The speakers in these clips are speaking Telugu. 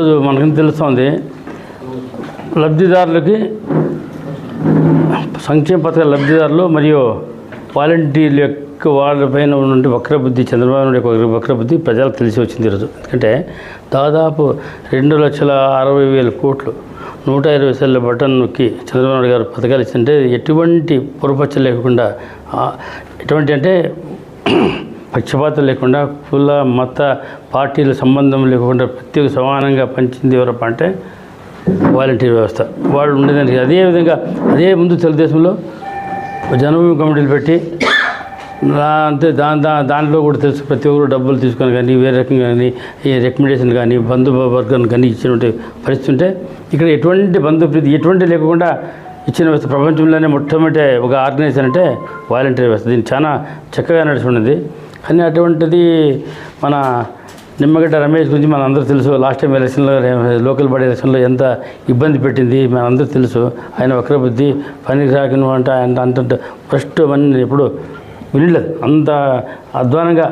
ఈరోజు మనకి తెలుస్తోంది? లబ్ధిదారులకి సంక్షేమ పథకాల లబ్ధిదారులు మరియు వాలంటీర్ల యొక్క వాళ్ళపైన ఉన్నటువంటి వక్రబుద్ధి చంద్రబాబు నాయుడు యొక్క వక్రబుద్ధి ప్రజలకు తెలిసి వచ్చింది ఈరోజు. ఎందుకంటే దాదాపు రెండు లక్షల అరవై వేల కోట్లు నూట ఇరవై సెల్ల బటన్ నొక్కి చంద్రబాబు నాయుడు గారు పథకాలు ఇచ్చింటే ఎటువంటి పొరపచ్చ లేకుండా ఎటువంటి అంటే పక్షపాతం లేకుండా కుల మత పార్టీల సంబంధం లేకుండా ప్రతి ఒక్క సమానంగా పంచింది ఎవరప్ప అంటే వాలంటీర్ వ్యవస్థ. వాళ్ళు ఉండేదానికి అదే విధంగా అదే ముందు తెలుగుదేశంలో జనభూమి కమిటీలు పెట్టి అంతే దాని దా దాంట్లో కూడా తెలుసు ప్రతి ఒక్కరు డబ్బులు తీసుకొని కానీ వేరే రకంగా కానీ ఈ రికమెండేషన్ కానీ బంధు వర్గం కానీ ఇచ్చినటువంటి పరిస్థితి ఉంటే ఇక్కడ ఎటువంటి బంధు ప్రీతి ఎటువంటి లేకుండా ఇచ్చిన వ్యవస్థ ప్రపంచంలోనే మొట్టమొదటి ఒక ఆర్గనైజేషన్ అంటే వాలంటీర్ వ్యవస్థ. దీన్ని చాలా చక్కగా నడుచుకున్నది కానీ అటువంటిది మన నిమ్మగడ్డ రమేష్ గురించి మన అందరూ తెలుసు లాస్ట్ టైం ఎలక్షన్లో లోకల్ బాడీ ఎలక్షన్లో ఎంత ఇబ్బంది పెట్టింది మన అందరూ తెలుసు. ఆయన వక్రబుద్ధి పనికి రాకను అంటే ఆయన అంత ఫస్ట్ అని ఎప్పుడు వినలేదు. అంత అధ్వానంగా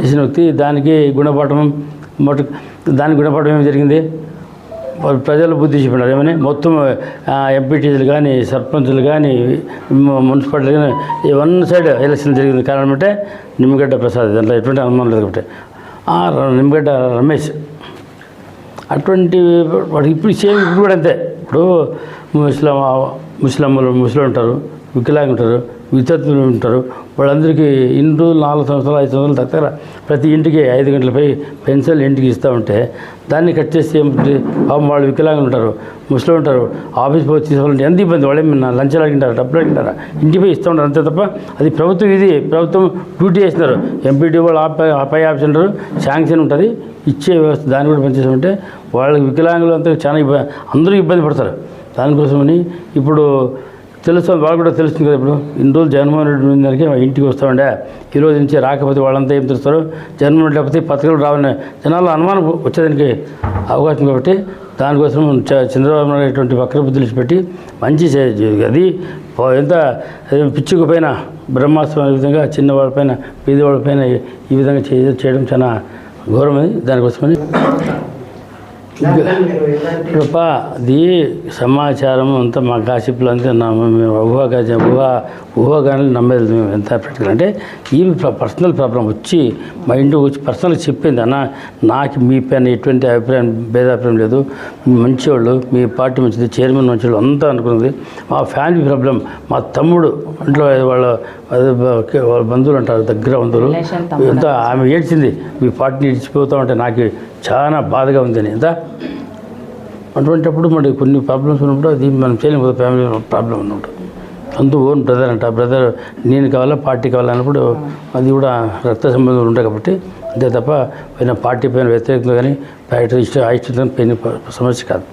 చేసిన వ్యక్తి. దానికి గుణపాఠం మొట్ట దానికి గుణపాఠం ఏమి జరిగింది? ప్రజలు బుద్ధి చెప్పినారు. ఏమని? మొత్తం ఎంపీటీసీలు కానీ సర్పంచులు కానీ మున్సిపాలిటీ కానీ వన్ సైడ్ ఎలక్షన్ జరిగింది. కారణం అంటే నిమ్మగడ్డ ప్రసాద్ దాంట్లో ఎటువంటి అనుమానం లేదు కాబట్టి. నిమ్మగడ్డ రమేష్. అటువంటి వాడికి ఇప్పుడు సేమ్ ఇప్పుడు కూడా అంతే. ఇప్పుడు ముస్లిం ముస్లింలు ముస్లిం ఉంటారు. వికలాంగులు ఉంటారు విద్యార్థులు ఉంటారు. వాళ్ళందరికీ ఇన్ని రోజులు నాలుగు సంవత్సరాలు ఐదు సంవత్సరాలు దగ్గర ప్రతి ఇంటికి ఐదు గంటలపై పెన్షన్ ఇంటికి ఇస్తూ ఉంటే దాన్ని కట్ చేస్తే ఏమిటి పాపం వాళ్ళు వికలాంగులు ఉంటారు ముస్లిం ఉంటారు. ఆఫీస్ పోయి తీసుకోవాలంటే ఎంత ఇబ్బంది? వాళ్ళు ఏమన్నా లంచాలు అడిగింటారు డబ్బులు అడిగింటారా? ఇంటిపై ఇస్తూ ఉంటారు అంతే తప్ప అది ప్రభుత్వం ఇది ప్రభుత్వం డ్యూటీ చేస్తున్నారు. ఎంపీటీ వాళ్ళు ఆపై ఆ పై ఆఫీస్ ఉంటారు శాంక్షన్ ఉంటుంది ఇచ్చే వ్యవస్థ దాన్ని కూడా పనిచేసామంటే వాళ్ళకి వికలాంగులు అంతా చాలా ఇబ్బంది అందరూ ఇబ్బంది పడతారు. దానికోసమని ఇప్పుడు తెలుస్తుంది వాళ్ళు కూడా తెలుస్తుంది కదా ఇప్పుడు. ఇన్ని రోజులు జగన్మోహన్ రెడ్డి ఉన్న దానికి ఇంటికి వస్తామండే ఈ రోజు నుంచి రాకపోతే వాళ్ళంతా ఏం తెలుస్తారు? జగన్మోహన్ రెడ్డి లేకపోతే పథకాలు రావని జనాల్లో అనుమానం వచ్చేదానికి అవకాశం కాబట్టి దానికోసం చ- చంద్రబాబు నాయుడు ఇటువంటి వక్రబుద్ధులు పెట్టి మంచి అది ఎంత పిచ్చుకు పైన బ్రహ్మాస్త్రం ఈ విధంగా చిన్నవాళ్ళపైన పేదవాళ్ళపైన ఈ- విధంగా చే- చేయడం చాలా ఘోరమది దానికోసమని కృప అది సమాచారం అంతా మా కాసిప్లు అంతా మేము ఊహాగా ఊహా ఊహాగానాలు నమ్మేది మేము ఎంత అంటే ఈ పర్సనల్ ప్రాబ్లం వచ్చి మా ఇంటికి వచ్చి పర్సనల్గా చెప్పింది అన్న నాకు మీ పైన ఎటువంటి అభిప్రాయం భేదాభిప్రాయం లేదు. మంచివాళ్ళు మీ పార్టీ మంచిది చైర్మన్ మంచివాళ్ళు అంతా అనుకున్నది. మా ఫ్యామిలీ ప్రాబ్లం మా తమ్ముడు ఇంట్లో వాళ్ళ వాళ్ళ బంధువులు అంటారు దగ్గర బంధువులు. ఎంత ఆమె ఏడ్చింది మీ పార్టీని ఇడిచిపోతా ఉంటే నాకు చాలా బాధగా ఉందని. ఎంత అటువంటిప్పుడు మరి కొన్ని ప్రాబ్లమ్స్ ఉన్నప్పుడు అది మనం చేయలేము కదా ఫ్యామిలీ ప్రాబ్లం ఉన్నప్పుడు. అంత ఓన్ బ్రదర్ అంట. బ్రదర్ నేను కావాలా పార్టీ కావాలా అన్నప్పుడు అది కూడా రక్త సంబంధం ఉంటాయి కాబట్టి అంతే తప్ప పైన పార్టీ పైన వ్యతిరేకంగా కానీ ఫ్యాక్టరీ ఇష్టం ఇష్టం పైన సమస్య కాదు.